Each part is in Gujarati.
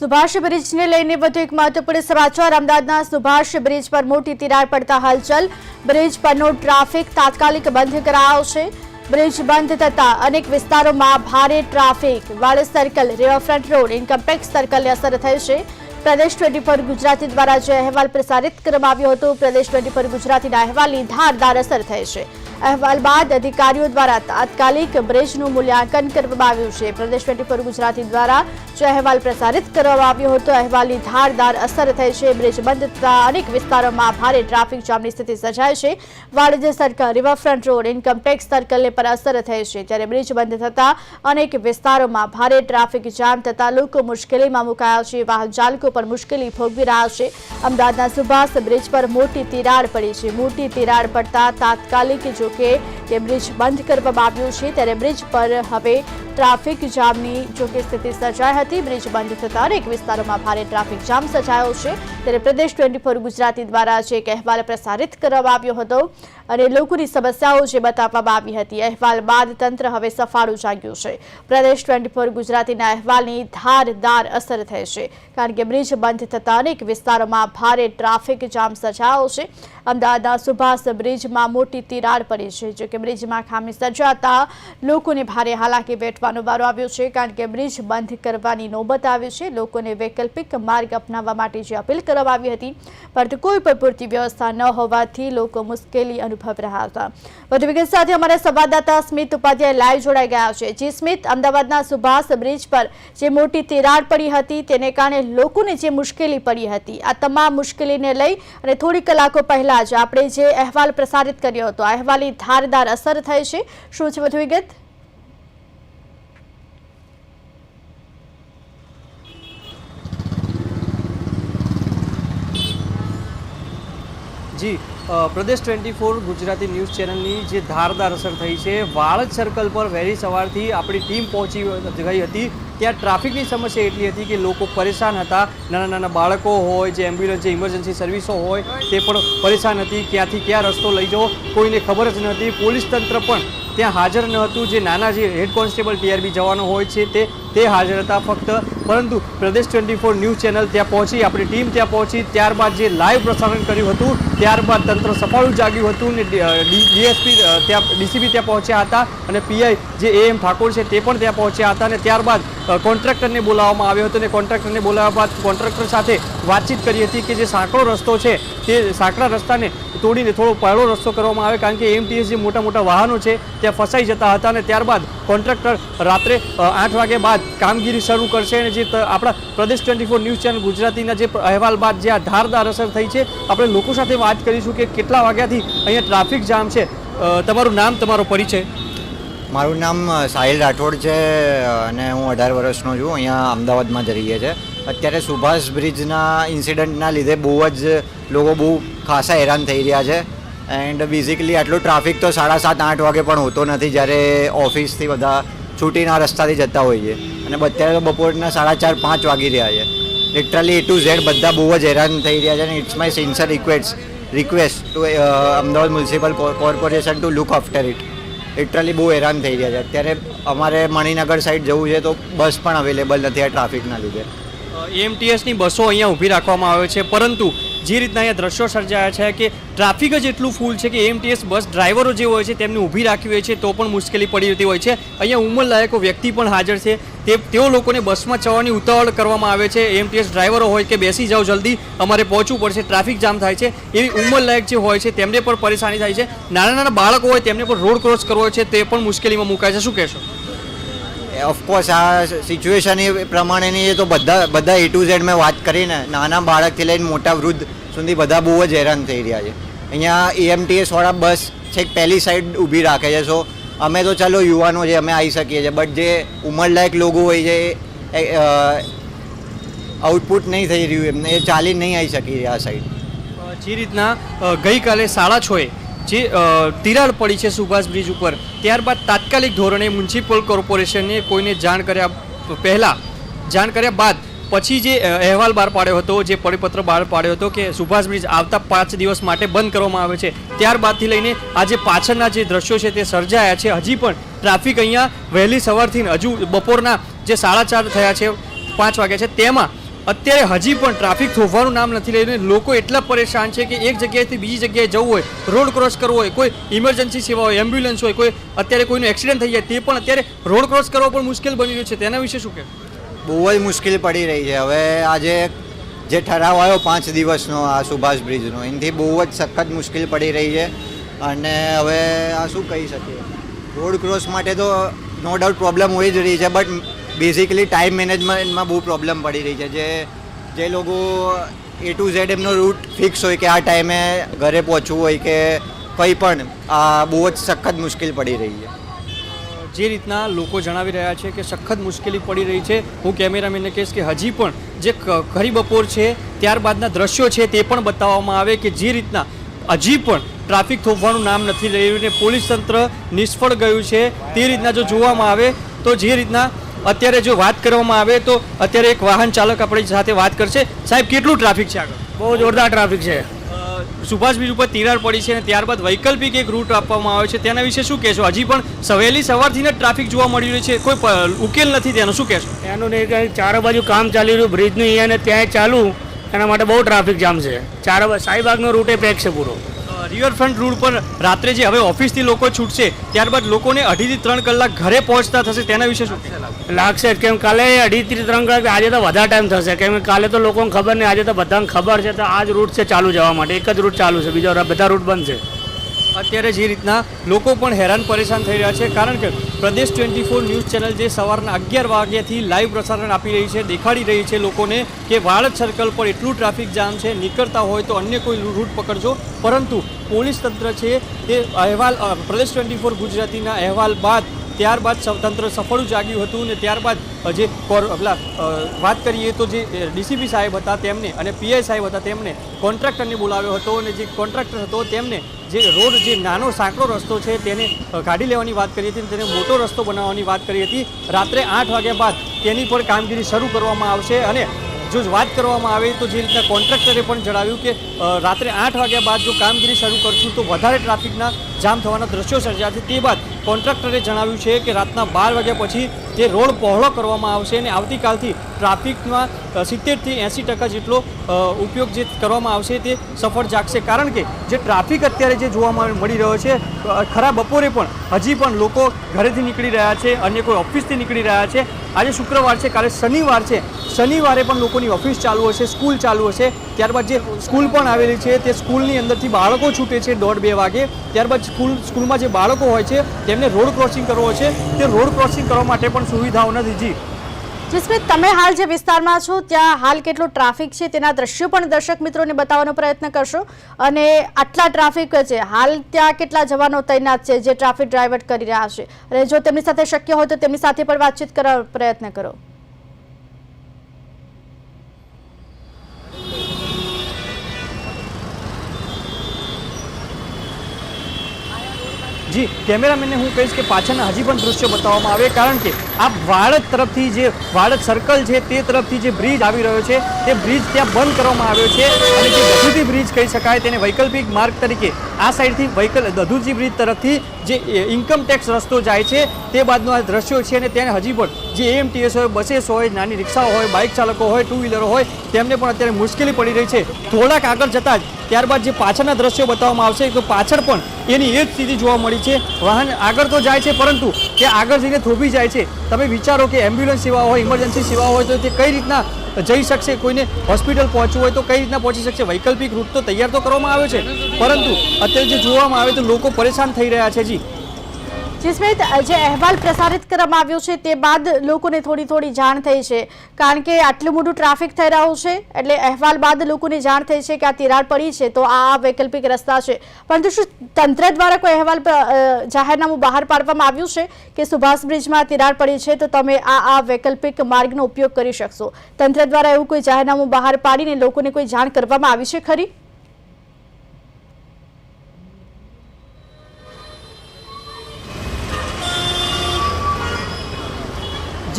સુભાષ બ્રિજને લઈને વધુ એક મહત્વપૂર્ણ સમાચાર. અમદાવાદના સુભાષ બ્રિજ પર મોટી તિરાડ પડતા હલચલ. બ્રિજ પરનો ટ્રાફિક તાત્કાલિક બંધ કરાયો છે બ્રિજ બંધ થતા અનેક વિસ્તારોમાં ભારે traffic. વાળસ circle, riverfront road income tax સર્કલને અસર થઈ છે પ્રદેશ ટ્વેન્ટી ફોર ગુજરાતી દ્વારા જે અહેવાલ પ્રસારિત કરવામાં આવ્યો હતો, પ્રદેશ ટ્વેન્ટી ફોર ગુજરાતીના અહેવાલની ધારદાર અસર થઈ છે અહેવાલ બાદ અધિકારીઓ દ્વારા તાત્કાલિક બ્રિજનું મૂલ્યાંકન કરવામાં આવ્યું છે. પ્રદેશ ટ્વેન્ટી ગુજરાતી દ્વારા જે અહેવાલ પ્રસારિત કરવામાં આવ્યો હતો અહેવાલની ધારદાર અસર થઈ છે. બ્રિજ બંધ થતા અનેક વિસ્તારોમાં ભારે ટ્રાફિક જામની સ્થિતિ સર્જાય છે. વાણિજ્ય circle, riverfront road income tax સર્કલને પર અસર થઈ છે. ત્યારે બ્રિજ બંધ થતા અનેક વિસ્તારોમાં ભારે ટ્રાફિક જામ થતા લોકો મુશ્કેલીમાં મુકાયા છે. વાહન ચાલકો પર મુશ્કેલી ભોગવી રહ્યા છે. અમદાવાદના સુભાષ બ્રિજ પર મોટી તિરાડ પડી છે. મોટી તિરાડ પડતા તાત્કાલિક જો કે તે બ્રિજ બંધ કરવામાં આવ્યું છે ત્યારે બ્રિજ પર હવે ટ્રાફિક જામની જોકે સ્થિતિ સર્જાઈ હતી, બ્રિજ બંધ થતા અનેક વિસ્તારોમાં ભારે ટ્રાફિક જામ સર્જાયો છે. ત્યારે પ્રદેશ ટ્વેન્ટી ફોર ગુજરાતી દ્વારા જે એક અહેવાલ પ્રસારિત કરવામાં આવ્યો હતો અને લોકોની સમસ્યાઓ જે બતાવવામાં આવી હતી, અહેવાલ બાદ તંત્ર હવે સફાળું જાગ્યું છે. પ્રદેશ ટ્વેન્ટી ફોર ગુજરાતીના અહેવાલની ધારદાર અસર થઈ છે, કારણ કે બ્રિજ બંધ થતા અનેક વિસ્તારોમાં ભારે ટ્રાફિક જામ સર્જાયો છે. અમદાવાદના સુભાષ બ્રિજમાં મોટી તિરાડ પડી છે, જોકે બ્રિજમાં ખામી સર્જાતા લોકોને ભારે હાલાકી વેઠવાનો વારો આવ્યો છે, કારણ કે બ્રિજ બંધ કરવાની નોબત આવી છે. લોકોને વૈકલ્પિક માર્ગ અપનાવવા માટે જે અપીલ કરવામાં આવી હતી. પરંતુ કોઈ પણ પૂરતી વ્યવસ્થા ન હોવાથી લોકો મુશ્કેલી અનુભવી રહ્યા હતા. વધુ વિગત સાથે અમારા સંવાદદાતા સ્મિત ઉપાધ્યાય લાઈવ જોડાઈ ગયા છે. જે સ્મિત, અમદાવાદના સુભાષ બ્રિજ પર જે મોટી તિરાડ પડી હતી, તેને કારણે લોકોને જે મુશ્કેલી પડી હતી, આ તમામ મુશ્કેલીને લઈ અને થોડી કલાકો પહેલા જ આપણે જે અહેવાલ પ્રસારિત કર્યો હતો, આ અહેવાલની ધારદાર અસર થઈ છે. શું છે વધુ વિગત? જી પ્રદેશ ટ્વેન્ટી ફોર ગુજરાતી ન્યૂઝ ચેનલની જે ધારદાર અસર થઈ છે વાળજ સર્કલ પર વહેલી સવારથી આપણી ટીમ પહોંચી ગઈ હતી. ત્યાં ટ્રાફિકની સમસ્યા એટલી હતી કે લોકો પરેશાન હતા. નાના નાના બાળકો હોય, જે એમ્બ્યુલન્સ, જે ઇમરજન્સી સર્વિસો હોય, તે પણ પરેશાન હતી. ક્યાંથી ક્યાં રસ્તો લઈ જવો, કોઈને ખબર જ નહોતી પોલીસ તંત્ર પણ ત્યાં હાજર ન હતું. જે નાના જે હેડ કોન્સ્ટેબલ ટીઆરબી જવાનો હોય છે, તે તે હાજર હતા ફક્ત. પરંતુ પ્રદેશ ટ્વેન્ટી ફોર ન્યૂઝ ચેનલ ત્યાં પહોંચી, આપણી ટીમ ત્યાં પહોંચી, ત્યારબાદ જે લાઈવ પ્રસારણ કર્યું હતું, ત્યારબાદ તંત્ર સફાળું જાગ્યું હતું ને ડીએસપી ત્યાં ડીસીપી ત્યાં પહોંચ્યા હતા અને પીઆઈ જે એ એમ ઠાકોર છે તે પણ ત્યાં પહોંચ્યા હતા અને ત્યારબાદ કોન્ટ્રાક્ટરને બોલાવવામાં આવ્યો હતો અને કોન્ટ્રાક્ટરને બોલાવ્યા બાદ કોન્ટ્રાક્ટર સાથે વાતચીત કરી હતી કે જે સાંકડો રસ્તો છે, તે સાંકડા રસ્તાને તોડીને થોડો પહેલો રસ્તો કરવામાં આવે કારણ કે એમટીએસ જે મોટા મોટા વાહનો છે, ત્યાં ફસાઈ જતા હતા અને ત્યારબાદ કોન્ટ્રાક્ટર રાત્રે આઠ વાગ્યા બાદ કામગીરી શરૂ કરશે અને જે આપણા પ્રદેશ ટ્વેન્ટી ફોર ન્યૂઝ ચેનલ ગુજરાતીના જે અહેવાલ બાદ જે આ ધારદાર અસર થઈ છે, આપણે લોકો સાથે વાત કરીશું કે કેટલા વાગ્યાથી અહીંયા ટ્રાફિક જામ છે. તમારું નામ, તમારો પરિચય? મારું નામ સાહિલ રાઠોડ છે અને હું અઢાર વર્ષનો છું. અહીંયા અમદાવાદમાં જ રહીએ છે. અત્યારે સુભાષ બ્રિજના ઇન્સિડન્ટના લીધે બહુ જ લોકો બહુ ખાસા હેરાન થઈ રહ્યા છે. એન્ડ બેઝિકલી આટલું ટ્રાફિક તો સાડા સાત, આઠ વાગે પણ હોતો નથી જ્યારે ઓફિસથી બધા છૂટીના રસ્તાથી જતા હોઈએ અને અત્યારે તો બપોરના સાડા ચાર, પાંચ વાગી રહ્યા છે. લિટરલી એ ટુ ઝેડ બધા બહુ જ હેરાન થઈ રહ્યા છે અને it's my sincere request request to Ahmedabad municipal corporation to look after it literally બહુ હેરાન થઈ રહ્યા છે. અત્યારે અમારે મણિનગર સાઈડ જવું છે તો બસ પણ અવેલેબલ નથી આ ટ્રાફિકના લીધે. એમટીએસની બસો અહીંયા ઊભી રાખવામાં આવે છે, પરંતુ જે રીતના અહીંયા દ્રશ્યો સર્જાયા છે કે ટ્રાફિક જ એટલું ફૂલ છે કે એમટીએસ બસ ડ્રાઈવરો જે હોય છે તેમને ઊભી રાખવી હોય છે, તો પણ મુશ્કેલી પડી રહેતી હોય છે. અહીંયા ઉંમરલાયકો વ્યક્તિ પણ હાજર છે. તે તેઓ લોકોને બસમાં ચડવાની ઉતાવળ કરવામાં આવે છે. એમટીએસ ડ્રાઈવરો હોય કે બેસી જાઓ જલ્દી, અમારે પહોંચવું પડશે, ટ્રાફિક જામ થાય છે. એવી ઉંમરલાયક જે હોય છે તેમને પણ પરેશાની થાય છે. નાના નાના બાળકો હોય તેમને પણ રોડ ક્રોસ કરવો છે, તે પણ મુશ્કેલીમાં મુકાય છે. શું કહેશો? ઓફકોર્સ આ સિચ્યુએશન એ પ્રમાણેની એ તો બધા બધા એ ટુ ઝેડ મેં વાત કરીને નાના બાળકથી લઈને મોટા વૃદ્ધ સુધી બધા બહુ જ હેરાન થઈ રહ્યા છે. અહીંયા એએમટીએસ વાળા બસ છેક પહેલી સાઈડ ઊભી રાખે છે. સો અમે તો ચાલો યુવાનો છે, અમે આવી શકીએ છીએ. બટ જે ઉંમરલાયક લોકો હોય છે, એ આઉટપુટ નહીં થઈ રહ્યું એમને, એ ચાલી નહીં આવી શકી આ સાઈડ જે રીતના ગઈકાલે સાડા છએ જે તિરાડ પડી છે સુભાષ બ્રિજ ઉપર, ત્યારબાદ તાત્કાલિક ધોરણે મ્યુનિસિપલ કોર્પોરેશને કોઈને જાણ કર્યા પહેલાં, જાણ કર્યા બાદ પછી જે અહેવાલ બહાર પાડ્યો હતો, જે પરિપત્ર બહાર પાડ્યો હતો કે સુભાષ બ્રિજ આવતા પાંચ દિવસ માટે બંધ કરવામાં આવે છે, ત્યારબાદથી લઈને આજે પાછળના જે દ્રશ્યો છે તે સર્જાયા છે. હજી પણ ટ્રાફિક અહીંયા વહેલી સવારથી હજુ બપોરના જે સાડા ચાર થયા છે, પાંચ વાગ્યા છે, તેમાં અત્યારે હજી પણ ટ્રાફિક થોભવાનું નામ નથી લઈને લોકો એટલા પરેશાન છે કે એક જગ્યાએથી બીજી જગ્યાએ જવું હોય, રોડ ક્રોસ કરવો હોય, કોઈ ઇમરજન્સી સેવા હોય, એમ્બ્યુલન્સ હોય, કોઈ અત્યારે કોઈનું એક્સિડન્ટ થઈ જાય, તે પણ અત્યારે રોડ ક્રોસ કરવો પણ મુશ્કેલ બની રહ્યું છે. તેના વિશે શું કહેવું? બહુ જ મુશ્કેલ પડી રહી છે. હવે આજે જે ઠરાવ આવ્યો પાંચ દિવસનો, આ સુભાષ બ્રિજનો, એનાથી બહુ જ સખત મુશ્કેલ પડી રહી છે. અને હવે આ શું કહી શકીએ? રોડ ક્રોસ માટે તો નો ડાઉટ પ્રોબ્લેમ હોય જ રહી છે બટ બેઝિકલી ટાઈમ મેનેજમેન્ટમાં બહુ પ્રોબ્લેમ પડી રહી છે. જે જે લોકો એ ટુ ઝેડ એમનો રૂટ ફિક્સ હોય કે આ ટાઈમે ઘરે પહોંચવું હોય કે કંઈ પણ, આ બહુ જ સખત મુશ્કેલ પડી રહી છે. જે રીતના લોકો જણાવી રહ્યા છે કે સખત મુશ્કેલી પડી રહી છે. હું કેમેરામેનને કહીશ કે હજી પણ જે ખરી બપોર છે, ત્યારબાદના દ્રશ્યો છે તે પણ બતાવવામાં આવે કે જે રીતના હજી પણ ટ્રાફિક થોભવાનું નામ નથી લઈ રહ્યું ને પોલીસ તંત્ર નિષ્ફળ ગયું છે તે રીતના જો જોવામાં આવે તો જે રીતના અત્યારે જો વાત કરવામાં આવે તો અત્યારે એક વાહન ચાલક આપણી સાથે વાત કરશે. સાહેબ, કેટલું ટ્રાફિક છે આગળ? બહુ જોરદાર ટ્રાફિક છે. સુભાષ બ્રિજ ઉપર તિરાડ પડી છે અને ત્યારબાદ વૈકલ્પિક એક રૂટ આપવામાં આવે છે. તેના વિશે શું કહેશો? હજી પણ સવેલી સવારથી જ ટ્રાફિક જોવા મળી રહ્યું છે. કોઈ ઉકેલ નથી તેનો. શું કહેશો? એનું નહીં ચારે બાજુ કામ ચાલી રહ્યું, બ્રિજનું અહીંયા ને ત્યાં ચાલુ. એના માટે બહુ ટ્રાફિક જામ છે. ચારે સાઈબાગનો રૂટે પેક છે પૂરો. રિવરફ્રન્ટ રૂટ પર રાત્રે જે હવે ઓફિસથી લોકો છૂટશે, ત્યારબાદ લોકોને અઢીથી ત્રણ કલાક ઘરે પહોંચતા થશે, તેના વિશે શું લાગશે કેમ કાલે અઢીથી ત્રણ કલાક, આજે તો વધારે ટાઈમ થશે. કેમ કે કાલે તો લોકોને ખબર નહીં, આજે તો બધાને ખબર છે. તો આ જ રૂટ છે ચાલુ જવા માટે. એક જ રૂટ ચાલુ છે. બીજો બધા રૂટ બંધ છે. અત્યારે જે રીતના લોકો પણ હેરાન પરેશાન થઈ રહ્યા છે, કારણ કે પ્રદેશ ટ્વેન્ટી ફોર ન્યૂઝ ચેનલ જે સવારના અગિયાર વાગ્યાથી લાઈવ પ્રસારણ આપી રહી છે, દેખાડી રહી છે લોકોને કે વાળદ સર્કલ પર એટલું ટ્રાફિક જામ છે, નીકળતા હોય તો અન્ય કોઈ રૂટ પકડજો. પરંતુ પોલીસ તંત્ર છે તે અહેવાલ પ્રદેશ ટ્વેન્ટી ફોર ગુજરાતીના અહેવાલ બાદ, ત્યારબાદ તંત્ર સફળ જાગ્યું હતું અને ત્યારબાદ જે પેલા વાત કરીએ તો જે ડીસીપી સાહેબ હતા તેમને અને પીઆઈ સાહેબ હતા તેમને કોન્ટ્રાક્ટરને બોલાવ્યો હતો અને જે કોન્ટ્રાક્ટર હતો તેમને જે રોડ જે નાનો સાંકડો રસ્તો છે તેને કાઢી લેવાની વાત કરી હતી તેને મોટો રસ્તો બનાવવાની વાત કરી હતી. રાત્રે આઠ વાગ્યા બાદ તેની પર કામગીરી શરૂ કરવામાં આવશે અને જો વાત કરવામાં આવે તો જે રીતના કોન્ટ્રાક્ટરે પણ જણાવ્યું કે રાત્રે આઠ વાગ્યા બાદ જો કામગીરી શરૂ કરશું તો વધારે ટ્રાફિકના જામ થવાના દ્રશ્યો સર્જાશે તે બાદ કોન્ટ્રાક્ટરે જણાવ્યું છે કે રાતના બાર વાગ્યા પછી તે રોડ પહોળો કરવામાં આવશે અને આવતીકાલથી ટ્રાફિકમાં સિત્તેરથી એંસી ટકા જેટલો ઉપયોગ જે કરવામાં આવશે તે સફળ જાગશે. કારણ કે જે ટ્રાફિક અત્યારે જે જોવા મળ- મળી રહ્યો છે ખરા બપોરે પણ હજી પણ લોકો ઘરેથી નીકળી રહ્યા છે, અન્ય કોઈ ઓફિસથી નીકળી રહ્યા છે. આજે શુક્રવાર છે, કાલે શનિવાર છે. શનિવારે પણ લોકોની ઓફિસ ચાલુ હશે, સ્કૂલ ચાલુ હશે. ત્યારબાદ જે સ્કૂલ પણ આવેલી છે તે સ્કૂલની અંદરથી બાળકો છૂટે છે દોઢ બે વાગે. ત્યારબાદ સ્કૂલ, સ્કૂલમાં જે બાળકો હોય છે, તેમને રોડ ક્રોસિંગ કરવો છે. તે રોડ ક્રોસિંગ કરવા માટે પણ સુવિધાઓ નથી જી. જસપ્રીત, તમે હાલ જે વિસ્તારમાં છો, ત્યાં હાલ કેટલો ટ્રાફિક છે તેના દ્રશ્યો પણ દર્શક મિત્રોને બતાવવાનો પ્રયત્ન કરશો. અને આટલા ટ્રાફિક છે, હાલ ત્યાં કેટલા જવાનો તૈનાત છે જે ટ્રાફિક ડ્રાઈવર કરી રહ્યા છે? અને જો તેમની સાથે શક્ય હોય તો તેમની સાથે પણ વાતચીત કરવા પ્રયત્ન કરો. જી, કેમેરામેનને હું કહીશ કે પાછળના હજી પણ દૃશ્ય બતાવવામાં આવે, કારણ કે આ વાડજ તરફથી જે વાડજ સર્કલ છે તે તરફથી જે બ્રિજ આવી રહ્યો છે, તે બ્રિજ ત્યાં બંધ કરવામાં આવ્યો છે અને જે દધુજી બ્રિજ કહી શકાય તેને વૈકલ્પિક માર્ગ તરીકે, આ સાઈડથી વૈકલ, દધુજી બ્રિજ તરફથી જે ઇન્કમ ટેક્સ રસ્તો જાય છે, તે બાદનો આ દ્રશ્યો છે અને તેને હજી પણ જે એએમટીએસ હોય બસેસ હોય, નાની રિક્ષાઓ હોય બાઇક ચાલકો હોય ટુ વ્હીલરો હોય, તેમને પણ અત્યારે મુશ્કેલી પડી રહી છે. થોડાક આગળ જતાં જ ત્યારબાદ જે પાછળના દ્રશ્યો બતાવવામાં આવશે, તો પાછળ પણ એની એ જ સ્થિતિ જોવા મળી છે. વાહન આગળ તો જાય છે, પરંતુ તે આગળ જઈને થોભી જાય છે. તમે વિચારો કે એમ્બ્યુલન્સ સેવા હોય, ઇમરજન્સી સેવા હોય, તો તે કઈ રીતના જઈ શકશે? કોઈને હોસ્પિટલ પહોંચવું હોય તો કઈ રીતના પહોંચી શકશે? વૈકલ્પિક રૂટ તો તૈયાર તો કરવામાં આવ્યો છે. પરંતુ અત્યારે જે જોવામાં આવે તો લોકો પરેશાન થઈ રહ્યા છે જી. જસપ્રીત જે અહેવાલ પ્રસારિત કરવામાં આવ્યો છે, તે બાદ લોકોને થોડી થોડી જાણ થઈ છે. કારણ કે આટલું મોટું ટ્રાફિક થઈ રહ્યું છે, એટલે અહેવાલ બાદ લોકોને જાણ થઈ છે કે આ તિરાડ પડી છે, તો આ વૈકલ્પિક રસ્તા છે. પરંતુ શું તંત્ર દ્વારા કોઈ અહેવાલ જાહેરનામું બહાર પાડવામાં આવ્યું છે કે સુભાષ બ્રિજમાં તિરાડ પડી છે, તો તમે આ આ વૈકલ્પિક માર્ગનો ઉપયોગ કરી શકશો? તંત્ર દ્વારા એવું કોઈ જાહેરનામું બહાર પાડીને લોકોને કોઈ જાણ કરવામાં આવી છે ખરી?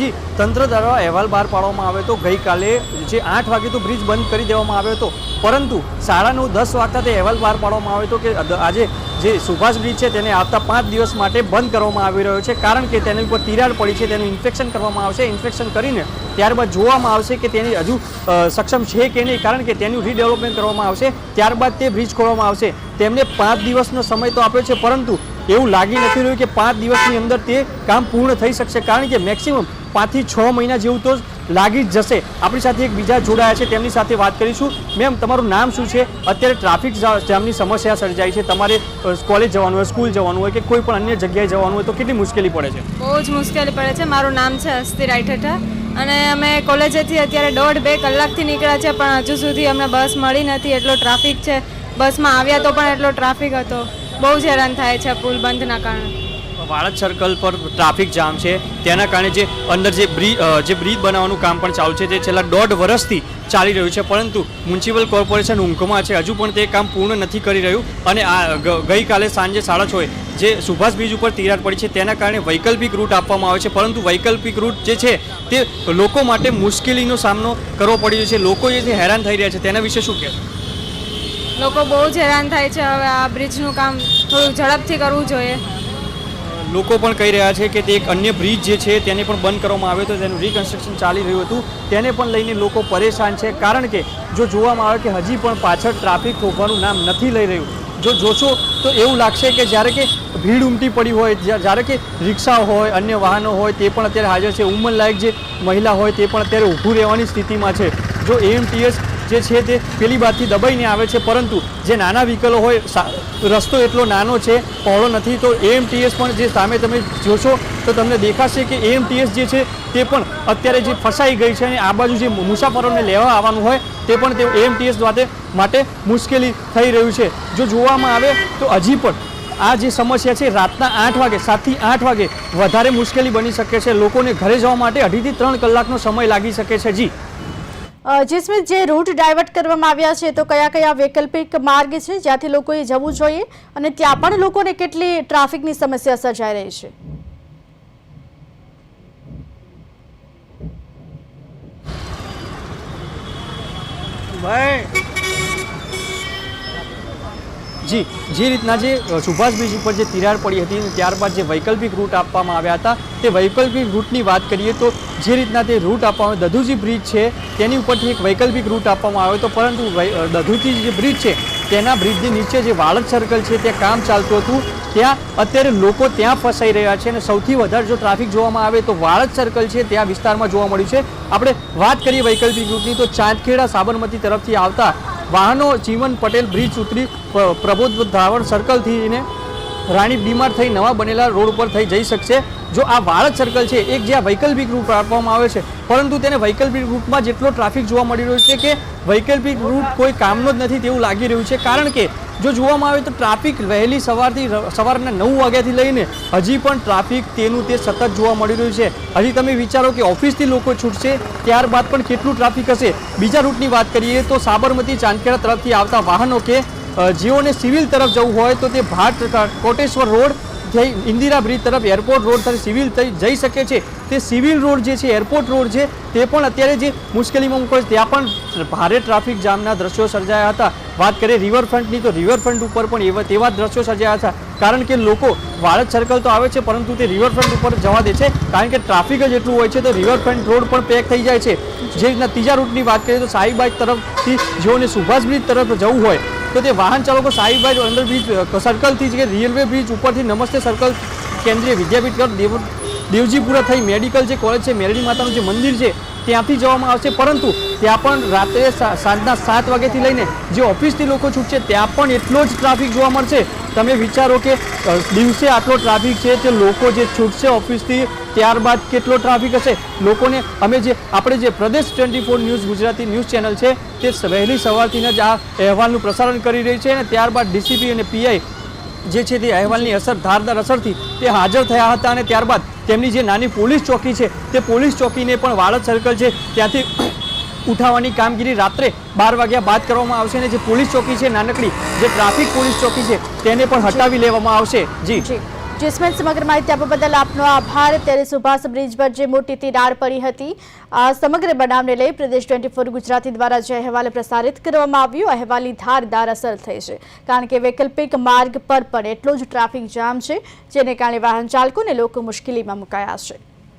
જી, તંત્ર દ્વારા અહેવાલ બહાર પાડવામાં આવ્યો હતો ગઈકાલે જે આઠ વાગે તો બ્રિજ બંધ કરી દેવામાં આવ્યો હતો. પરંતુ સાડા નવ દસ વાગતા તે અહેવાલ બહાર પાડવામાં આવ્યો હતો કે આજે જે સુભાષ બ્રિજ છે તેને આવતા પાંચ દિવસ માટે બંધ કરવામાં આવી રહ્યો છે. કારણ કે તેની ઉપર તિરાડ પડી છે, તેનું ઇન્ફેક્શન કરવામાં આવશે. ઇન્ફેક્શન કરીને ત્યારબાદ જોવામાં આવશે કે તેની હજુ સક્ષમ છે કે નહીં, કારણ કે તેનું રીડેવલપમેન્ટ કરવામાં આવશે. ત્યારબાદ તે બ્રિજ ખોલવામાં આવશે. તેમને પાંચ દિવસનો સમય તો આપ્યો છે, પરંતુ એવું લાગી નથી રહ્યું કે પાંચ દિવસની અંદર તે કામ પૂર્ણ થઈ શકશે. કારણ કે મેક્સિમમ પાંચથી છ મહિના જેવું તો લાગી જ જશે. આપણી સાથે એક બીજા જોડાયા છે, તેમની સાથે વાત કરીશું. મેમ, તમારું નામ શું છે? અત્યારે ટ્રાફિક જામની સમસ્યા સર્જાઈ છે. તમારે કોલેજ જવાનું હોય, સ્કૂલ જવાનું હોય કે કોઈ પણ અન્ય જગ્યાએ જવાનું હોય તો કેટલી મુશ્કેલી પડે છે? બહુ જ મુશ્કેલી પડે છે. મારું નામ છે અસ્તિ રાઈઠઠા અને અમે કોલેજેથી અત્યારે દોઢ બે કલાકથી નીકળ્યા છે, પણ હજુ સુધી અમને બસ મળી નથી. એટલો ટ્રાફિક છે. બસમાં આવ્યા તો પણ એટલો ટ્રાફિક હતો. બહુ જ હેરાન થાય છે પુલ બંધના કારણે. વાળદ સર્કલ પર ટ્રાફિક જામ છે. તેના કારણે જે અંદર જે બ્રિજ જે બ્રિજ બનાવવાનું કામ પણ ચાલુ છે જે છેલ્લા દોઢ વર્ષથી ચાલી રહ્યું છે. પરંતુ મ્યુનિસિપલ કોર્પોરેશન ઊંઘમાં છે. હજુ પણ તે કામ પૂર્ણ નથી કરી રહ્યું. અને આ ગઈકાલે સાંજે સાડા છએ જે સુભાષ બ્રિજ ઉપર તિરાડ પડી છે, તેના કારણે વૈકલ્પિક રૂટ આપવામાં આવે છે. પરંતુ વૈકલ્પિક રૂટ જે છે, તે લોકો માટે મુશ્કેલીનો સામનો કરવો પડી રહ્યો છે. લોકો જે હેરાન થઈ રહ્યા છે. તેના વિશે શું કહેવાય લોકો બહુ જ હેરાન થાય છે. હવે આ બ્રિજનું કામ થોડું ઝડપથી કરવું જોઈએ. લોકો પણ કહી રહ્યા છે કે તે એક અન્ય બ્રિજ જે છે તેને પણ બંધ કરવામાં આવ્યો હતો, તેનું રિકન્સ્ટ્રક્શન ચાલી રહ્યું હતું. તેને પણ લઈને લોકો પરેશાન છે, કારણ કે જો જોવામાં આવે કે હજી પણ પાછળ ટ્રાફિક થોભવાનું નામ નથી લઈ રહ્યું. જો જોશો તો એવું લાગશે કે જ્યારે કે ભીડ ઉમટી પડી હોય જ્યારે કે રિક્ષા હોય, અન્ય વાહનો હોય, તે પણ અત્યારે હાજર છે. ઉંમરલાયક જે મહિલા હોય, તે પણ અત્યારે ઊભું રહેવાની સ્થિતિમાં છે. જો એએમટીએસ જે છે તે પેલી બાજુથી દબાઈને આવે છે, પરંતુ જે નાના વ્હીકલો હોય રસ્તો એટલો નાનો છે, પહોળો નથી, તો એએમટીએસ પણ જે સામે તમે જોશો, તો તમને દેખાશે કે એએમટીએસ જે છે તે પણ અત્યારે જે ફસાઈ ગઈ છે અને આ બાજુ જે મુસાફરોને લેવા આવવાનું હોય, તે પણ તે એએમટીએસ દ્વારા માટે મુશ્કેલી થઈ રહ્યું છે. જો જોવામાં આવે, તો હજી પણ આ જે સમસ્યા છે, રાતના આઠ વાગે, સાતથી આઠ વાગે વધારે મુશ્કેલી બની શકે છે. લોકોને ઘરે જવા માટે અઢીથી ત્રણ કલાકનો સમય લાગી શકે છે. જી. જિસ્મિત જે રૂટ ડાયવર્ટ કરવામાં આવ્યા છે, તો કયા કયા વૈકલ્પિક માર્ગ છે, જ્યાંથી લોકોએ જવું જોઈએ અને ત્યાં પણ લોકોને કેટલી ટ્રાફિકની સમસ્યા સર્જાઈ રહી છે? જી, જે રીતના જે સુભાષ બ્રિજ ઉપર જે તિરાડ પડી હતી ત્યારબાદ જે વૈકલ્પિક રૂટ આપવામાં આવ્યા હતા, તે વૈકલ્પિક રૂટની વાત કરીએ તો જે રીતના તે રૂટ આપવામાં દધુજી બ્રિજ છે, તેની ઉપરથી એક વૈકલ્પિક રૂટ આપવામાં આવ્યો હતો, પરંતુ દધુજી જે બ્રિજ છે, તેના બ્રિજની નીચે જે વાળદ સર્કલ છે, ત્યાં કામ ચાલતું હતું, ત્યાં અત્યારે લોકો ત્યાં ફસાઈ રહ્યા છે અને સૌથી વધારે જો ટ્રાફિક જોવામાં આવે તો વાળદ સર્કલ છે, ત્યાં વિસ્તારમાં જોવા મળ્યું છે. આપણે વાત કરીએ વૈકલ્પિક રૂટની, તો ચાંદખેડા સાબરમતી તરફથી આવતા વાહનો જીવન પટેલ બ્રિજ ઉતરી પ્રબોધ ધાવણ સર્કલથી ને રાણી બીમાર થઈ નવા બનેલા રોડ ઉપર થઈ જઈ શકશે. જો આ વાળદ સર્કલ છે, એક જ્યાં વૈકલ્પિક રૂટ આપવામાં આવે છે, પરંતુ તેને વૈકલ્પિક રૂટમાં જેટલો ટ્રાફિક જોવા મળી રહ્યો છે કે વૈકલ્પિક રૂટ કોઈ કામનો જ નથી તેવું લાગી રહ્યું છે. કારણ કે જો જોવામાં આવે તો ટ્રાફિક વહેલી સવારથી સવારના નવ વાગ્યાથી લઈને હજી પણ ટ્રાફિક તેનું તે સતત જોવા મળી રહ્યું છે. હજી તમે વિચારો કે ઓફિસથી લોકો છૂટશે, ત્યારબાદ પણ કેટલું ટ્રાફિક હશે? બીજા રૂટની વાત કરીએ તો સાબરમતી, ચાંદખેડા તરફથી આવતા વાહનો કે જેઓને સિવિલ તરફ જવું હોય તો તે ભાટ કોટેશ્વર રોડ થઈ ઇન્દિરા બ્રિજ તરફ એરપોર્ટ રોડ તરફ સિવિલ થઈ જઈ શકે છે. તે સિવિલ રોડ જે છે, એરપોર્ટ રોડ છે, તે પણ અત્યારે જે મુશ્કેલીમાં મૂકો છે, ત્યાં પણ ભારે ટ્રાફિક જામના દ્રશ્યો સર્જાયા હતા. વાત કરીએ રિવરફ્રન્ટની, તો રિવરફ્રન્ટ ઉપર પણ એવા તેવા દ્રશ્યો સર્જાયા હતા. કારણ કે લોકો વાળજ સર્કલ તો આવે છે, પરંતુ તે રિવરફ્રન્ટ ઉપર જવા દે છે. કારણ કે ટ્રાફિક જ એટલું હોય છે, તો રિવરફ્રન્ટ રોડ પણ પેક થઈ જાય છે. જે રીતના ત્રીજા રૂટની વાત કરીએ તો શાહીબાગ તરફથી જેઓને સુભાષ બ્રિજ તરફ જવું હોય તો તે વાહન ચાલકો શાહીબાગ અંડરબ્રિજ સર્કલથી જ કે રેલવે બ્રિજ ઉપરથી નમસ્તે સર્કલ કેન્દ્રીય વિદ્યાપીઠ દેવ, દેવજીપુરા થઈ મેડિકલ જે કોલેજ છે, મેરડી માતાનું જે મંદિર છે ત્યાંથી જવામાં આવશે. પરંતુ ત્યાં પણ રાત્રે સાંજના સાત વાગ્યાથી લઈને જે ઓફિસથી લોકો છૂટશે, ત્યાં પણ એટલો જ ટ્રાફિક જોવા મળશે. તમે વિચારો કે દિવસે આટલો ટ્રાફિક છે તે લોકો જે છૂટશે ઓફિસથી, ત્યારબાદ કેટલો ટ્રાફિક હશે? લોકોને અમે જે, આપણે જે પ્રદેશ twenty four news Gujarati news channel છે, તે વહેલી સવારથી જ આ અહેવાલનું પ્રસારણ કરી રહી છે અને ત્યારબાદ ડીસીપી અને પીઆઈ જે છે તે અહેવાલની અસર, ધારદાર અસરથી તે હાજર થયા હતા અને ત્યારબાદ તેમની જે નાની પોલીસ ચોકી છે, તે પોલીસ ચોકીને પણ વાળદ સર્કલ છે, ત્યાંથી ઉઠાવવાની કામગીરી રાત્રે બાર વાગ્યા બાદ કરવામાં આવશે અને જે પોલીસ ચોકી છે નાનકડી, જે ટ્રાફિક પોલીસ ચોકી છે, તેને પણ હટાવી લેવામાં આવશે. જી. જિસ્મેન સમગ્ર માહિતી આપવા બદલ આપનો આભાર. ત્યારે સુભાષ બ્રિજ પર જે મોટી તિરાડ પડી હતી, આ સમગ્ર બનાવને લઈ પ્રદેશ ટ્વેન્ટી ફોર ગુજરાતી દ્વારા જે અહેવાલ પ્રસારિત કરવામાં આવ્યો અહેવાલની ધારદાર અસર થઈ છે. કારણ કે વૈકલ્પિક માર્ગ પર પણ એટલો જ ટ્રાફિક જામ છે, જેને કારણે વાહન ચાલકો અને લોકો મુશ્કેલીમાં મુકાયા છે.